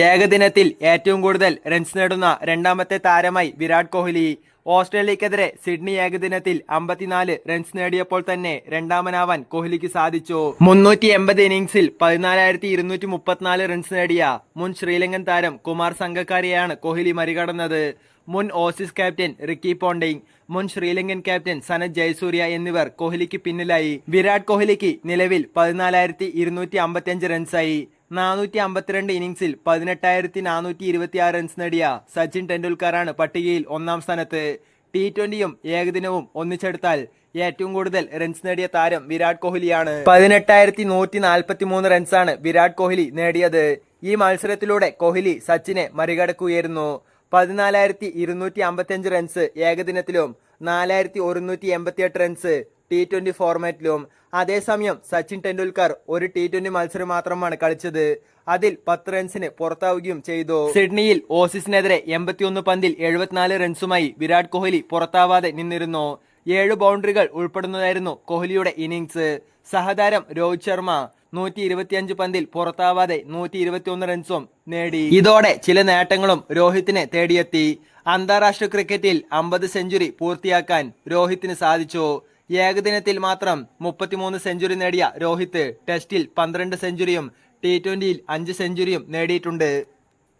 ഏകദിനത്തിൽ ഏറ്റവും കൂടുതൽ റൺസ് നേടുന്ന രണ്ടാമത്തെ താരമായി വിരാട് കോഹ്ലി. ഓസ്ട്രേലിയക്കെതിരെ സിഡ്നി ഏകദിനത്തിൽ അമ്പത്തിനാല് റൺസ് നേടിയപ്പോൾ തന്നെ രണ്ടാമനാവാൻ കോഹ്ലിക്ക് സാധിച്ചു. മുന്നൂറ്റി എൺപത് ഇന്നിംഗ്സിൽ പതിനാലായിരത്തി ഇരുന്നൂറ്റി മുപ്പത്തിനാല് റൺസ് നേടിയ മുൻ ശ്രീലങ്കൻ താരം കുമാർ സംഘക്കാരിയാണ് കോഹ്ലി മറികടന്നത്. മുൻ ഓസീസ് ക്യാപ്റ്റൻ റിക്കി പോണ്ടിങ് മുൻ ശ്രീലങ്കൻ ക്യാപ്റ്റൻ സനത് ജയസൂര്യ എന്നിവർ കോഹ്ലിക്ക് പിന്നിലായി. വിരാട് കോഹ്ലിക്ക് നിലവിൽ പതിനാലായിരത്തി ഇരുന്നൂറ്റി അമ്പത്തിയഞ്ച് റൺസായി നാനൂറ്റി അമ്പത്തിരണ്ട് ഇന്നിംഗ്സിൽ പതിനെട്ടായിരത്തി നാനൂറ്റി ഇരുപത്തി ആറ് റൺസ് നേടിയ സച്ചിൻ ടെണ്ടുൽക്കറാണ് പട്ടികയിൽ ഒന്നാം സ്ഥാനത്ത്. ടി ട്വന്റിയും ഏകദിനവും ഒന്നിച്ചെടുത്താൽ ഏറ്റവും കൂടുതൽ റൺസ് നേടിയ താരം വിരാട് കോഹ്ലിയാണ്. പതിനെട്ടായിരത്തി നൂറ്റി നാൽപ്പത്തി മൂന്ന് റൺസാണ് വിരാട് കോഹ്ലി നേടിയത്. ഈ മത്സരത്തിലൂടെ കോഹ്ലി സച്ചിനെ മറികടക്കുകയായിരുന്നു. പതിനാലായിരത്തി ഇരുന്നൂറ്റി അമ്പത്തിയഞ്ച് റൺസ് ഏകദിനത്തിലും നാലായിരത്തി ഒരുന്നൂറ്റി എൺപത്തിയെട്ട് റൺസ് ടി ട്വന്റി ഫോർമാറ്റിലും അതേസമയം സച്ചിൻ ടെണ്ടുൽക്കർ ഒരു ടി ട്വന്റി മത്സരം മാത്രമാണ് കളിച്ചത്. അതിൽ പത്ത് റൺസിന് പുറത്താവുകയും ചെയ്തു. സിഡ്നിയിൽ ഓസീസിനെതിരെ എൺപത്തിയൊന്ന് പന്തിൽ എഴുപത്തിനാല് റൺസുമായി വിരാട് കോഹ്ലി പുറത്താവാതെ നിന്നിരുന്നു. ഏഴ് ബൗണ്ടറികൾ ഉൾപ്പെടുന്നതായിരുന്നു കോഹ്ലിയുടെ ഇന്നിംഗ്സ് സഹതാരം രോഹിത് ശർമ്മ നൂറ്റി ഇരുപത്തിയഞ്ച് പന്തിൽ പുറത്താവാതെ നൂറ്റി ഇരുപത്തിയൊന്ന് റൺസും നേടി. ഇതോടെ ചില നേട്ടങ്ങളും രോഹിത്തിനെ തേടിയെത്തി. അന്താരാഷ്ട്ര ക്രിക്കറ്റിൽ അമ്പത് സെഞ്ചുറി പൂർത്തിയാക്കാൻ രോഹിത്തിന് സാധിച്ചു. ഏകദിനത്തിൽ മാത്രം മുപ്പത്തിമൂന്ന് സെഞ്ചുറി നേടിയ രോഹിത് ടെസ്റ്റിൽ പന്ത്രണ്ട് സെഞ്ചുറിയും ടി ട്വന്റിയിൽ അഞ്ച് സെഞ്ചുറിയും നേടിയിട്ടുണ്ട്.